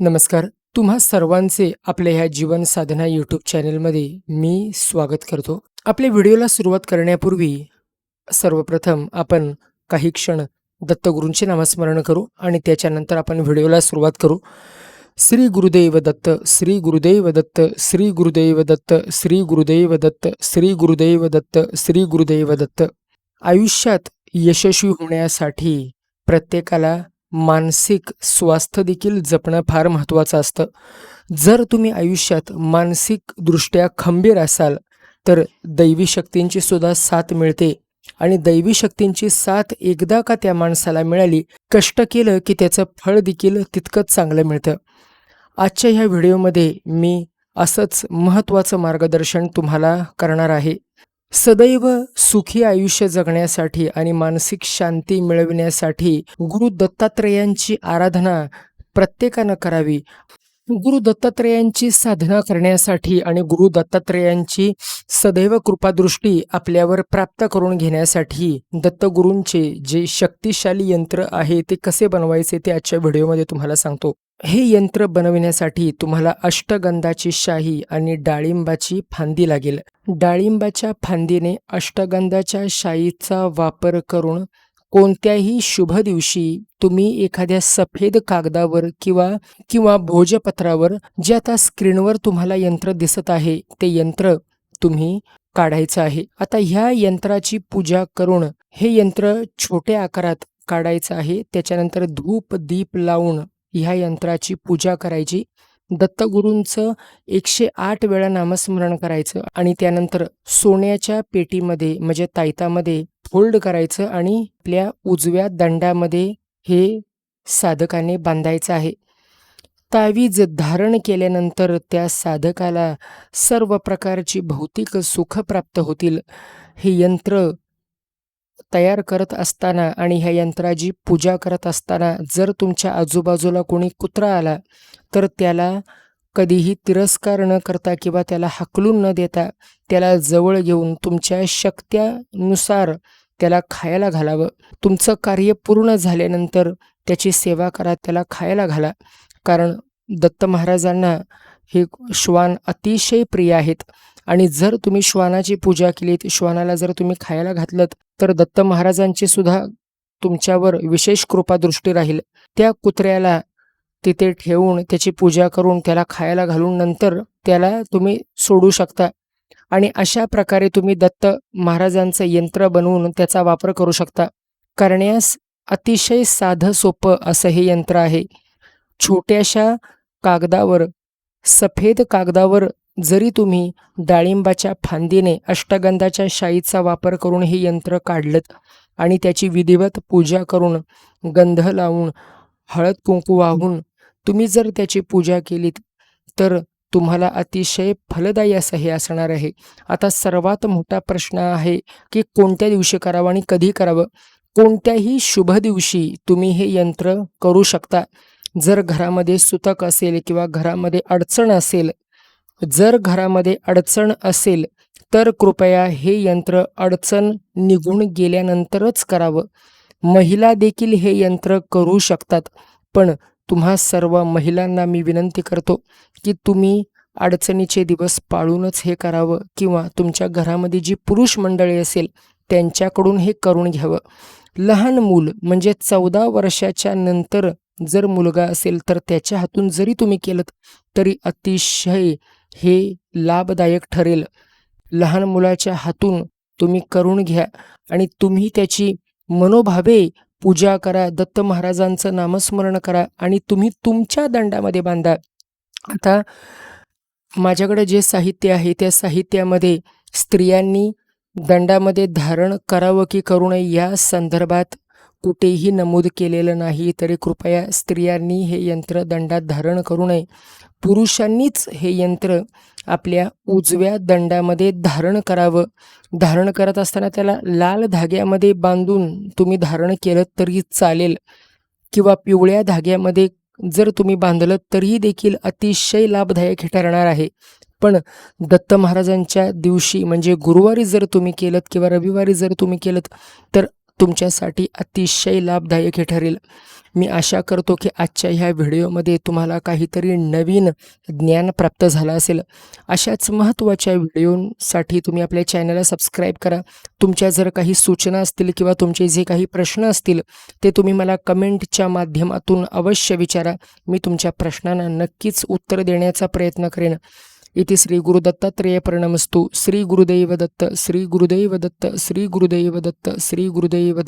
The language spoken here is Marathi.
नमस्कार. तुम्हा सर्वांचे आपल्या ह्या जीवन साधना यूट्यूब चॅनलमध्ये मी स्वागत करतो. आपल्या व्हिडिओला सुरुवात करण्यापूर्वी सर्वप्रथम आपण काही क्षण दत्तगुरूंचे नामस्मरण करू आणि त्याच्यानंतर आपण व्हिडिओला सुरुवात करू. श्री गुरुदेव दत्त श्री गुरुदेव दत्त श्री गुरुदेव दत्त श्री गुरुदेव दत्त श्री गुरुदेव दत्त श्री गुरुदेव दत्त. आयुष्यात यशस्वी होण्यासाठी प्रत्येकाला मानसिक स्वास्थ्य देखील जपणं फार महत्त्वाचं असतं. जर तुम्ही आयुष्यात मानसिकदृष्ट्या खंबीर असाल तर दैवी शक्तींची सुद्धा साथ मिळते. आणि दैवी शक्तींची साथ एकदा का त्या माणसाला मिळाली कष्ट केलं की त्याचं फळ देखील तितकंच चांगलं मिळतं. आजच्या ह्या व्हिडिओमध्ये मी असंच महत्त्वाचं मार्गदर्शन तुम्हाला करणार आहे. सदैव सुखी आयुष्य जगण्यासाठी आणि मानसिक शांती मिळविण्यासाठी गुरु दत्तात्रेयांची आराधना प्रत्येकानं करावी. गुरु दत्तात्रेयांची साधना करण्यासाठी आणि गुरु दत्तात्रेयांची सदैव कृपादृष्टी आपल्यावर प्राप्त करून घेण्यासाठी दत्तगुरूंचे जे शक्तिशाली यंत्र आहे ते कसे बनवायचे ते आजच्या व्हिडिओमध्ये तुम्हाला सांगतो. हे यंत्र बनविण्यासाठी तुम्हाला अष्टगंधाची शाही आणि डाळिंबाची फांदी लागेल. डाळिंबाच्या फांदीने अष्टगंधाच्या शाईचा वापर करून कोणत्याही शुभ दिवशी तुम्ही एखाद्या सफेद कागदावर किंवा किंवा भोजपत्रावर जे आता स्क्रीनवर तुम्हाला यंत्र दिसत आहे ते यंत्र तुम्ही काढायचं आहे. आता ह्या यंत्राची पूजा करून हे यंत्र छोट्या आकारात काढायचं आहे. त्याच्यानंतर धूप दीप लावून ह्या यंत्राची पूजा करायची. दत्तगुरूंचं एकशे आठ वेळा नामस्मरण करायचं आणि त्यानंतर सोन्याच्या पेटीमध्ये म्हणजे तायतामध्ये फोल्ड करायचं आणि आपल्या उजव्या दंडामध्ये हे साधकाने बांधायचं आहे. तावीज धारण केल्यानंतर त्या साधकाला सर्व प्रकारची भौतिक सुख प्राप्त होतील. हे यंत्र तयार करत असताना आणि ह्या यंत्राची पूजा करत असताना जर तुमच्या आजूबाजूला कोणी कुत्रा आला तर त्याला कधीही तिरस्कार न करता किंवा त्याला हाकलून न देता त्याला जवळ घेऊन तुमच्या शक्त्यानुसार त्याला खायला घालावं. तुमचं कार्य पूर्ण झाल्यानंतर त्याची सेवा करा त्याला खायला घाला. कारण दत्त महाराजांना हे श्वान अतिशय प्रिय आहेत. आणि जर तुम्ही श्वानाची पूजा केलीत श्वानाला जर तुम्ही खायला घातलं तर दत्त महाराजांची सुद्धा तुमच्यावर विशेष कृपादृष्टी राहील. त्या कुत्र्याला तिथे ठेवून त्याची पूजा करून त्याला खायला घालून नंतर त्याला तुम्ही सोडू शकता. आणि अशा प्रकारे तुम्ही दत्त महाराजांचं यंत्र बनवून त्याचा वापर करू शकता. करण्यास अतिशय साधं सोपं असं हे यंत्र आहे. छोट्याशा कागदावर सफेद कागदावर जरी तुम्ही डाळिंबाच्या फांदीने अष्टगंधाच्या शाईचा वापर करून हे यंत्र काढलं आणि त्याची विधिवत पूजा करून गंध लावून हळद कुंकू वाहून तुम्ही जर त्याची पूजा केलीत तर तुम्हाला अतिशय फलदायी असं हे असणार आहे. आता सर्वात मोठा प्रश्न आहे की कोणत्या दिवशी करावं आणि कधी करावं? कोणत्याही शुभ दिवशी तुम्ही हे यंत्र करू शकता. जर घरामध्ये सुतक असेल किंवा घरामध्ये अडचण असेल जर घरामध्ये अडचण असेल तर कृपया हे यंत्र अडचण निघून गेल्यानंतरच करावं. महिला देखील हे यंत्र करू शकतात पण तुम्हा सर्व महिलांना मी विनंती करतो की तुम्ही अडचणीचे दिवस पाळूनच हे करावं किंवा तुमच्या घरामध्ये जी पुरुष मंडळी असेल त्यांच्याकडून हे करून घ्यावं. लहान मूल म्हणजे चौदा वर्षाच्या नंतर जर मुलगा असेल तर त्याच्या हातून जरी तुम्ही केलं तरी अतिशय हे लाभदायक ठरेल. लहान मुलाच्या हातून तुम्ही करून घ्या आणि तुम्ही त्याची मनोभावे पूजा करा दत्त महाराजांचं नामस्मरण करा आणि तुम्ही तुमच्या दंडामध्ये बांधा. आता माझ्याकडे जे साहित्य आहे त्या साहित्यामध्ये स्त्रियांनी दंडामध्ये धारण करावं की करू नये या संदर्भात कुठेही नमूद केलेलं नाही. तरी कृपया स्त्रियांनी हे यंत्र दंडात धारण करू नये. पुरुषांनीच हे यंत्र आपल्या उजव्या दंडामध्ये धारण करावं. धारण करत असताना त्याला लाल धाग्यामध्ये बांधून तुम्ही धारण केलं तरी चालेल. किंवा पिवळ्या धाग्यामध्ये जर तुम्ही बांधलं तरीही देखील अतिशय लाभदायक हे ठरणार आहे. पण दत्त महाराजांच्या दिवशी म्हणजे गुरुवारी जर तुम्ही केलं किंवा रविवारी जर तुम्ही केलं तर तुमच्यासाठी अतिशय लाभदायक हे ठरेल. मी आशा करतो की आजच्या ह्या व्हिडिओमध्ये तुम्हाला काहीतरी नवीन ज्ञान प्राप्त झालं असेल. अशाच महत्त्वाच्या व्हिडिओसाठी तुम्ही आपल्या चॅनलला सबस्क्राईब करा. तुमच्या जर काही सूचना असतील किंवा तुमचे जे काही प्रश्न असतील ते तुम्ही मला कमेंटच्या माध्यमातून अवश्य विचारा. मी तुमच्या प्रश्नांना नक्कीच उत्तर देण्याचा प्रयत्न करेन. इथे श्री गुरुदत्तात्रेय प्रणमस्तू। श्री गुरुदैव दत्त श्री गुरुदैव दत्त श्री गुरुदैव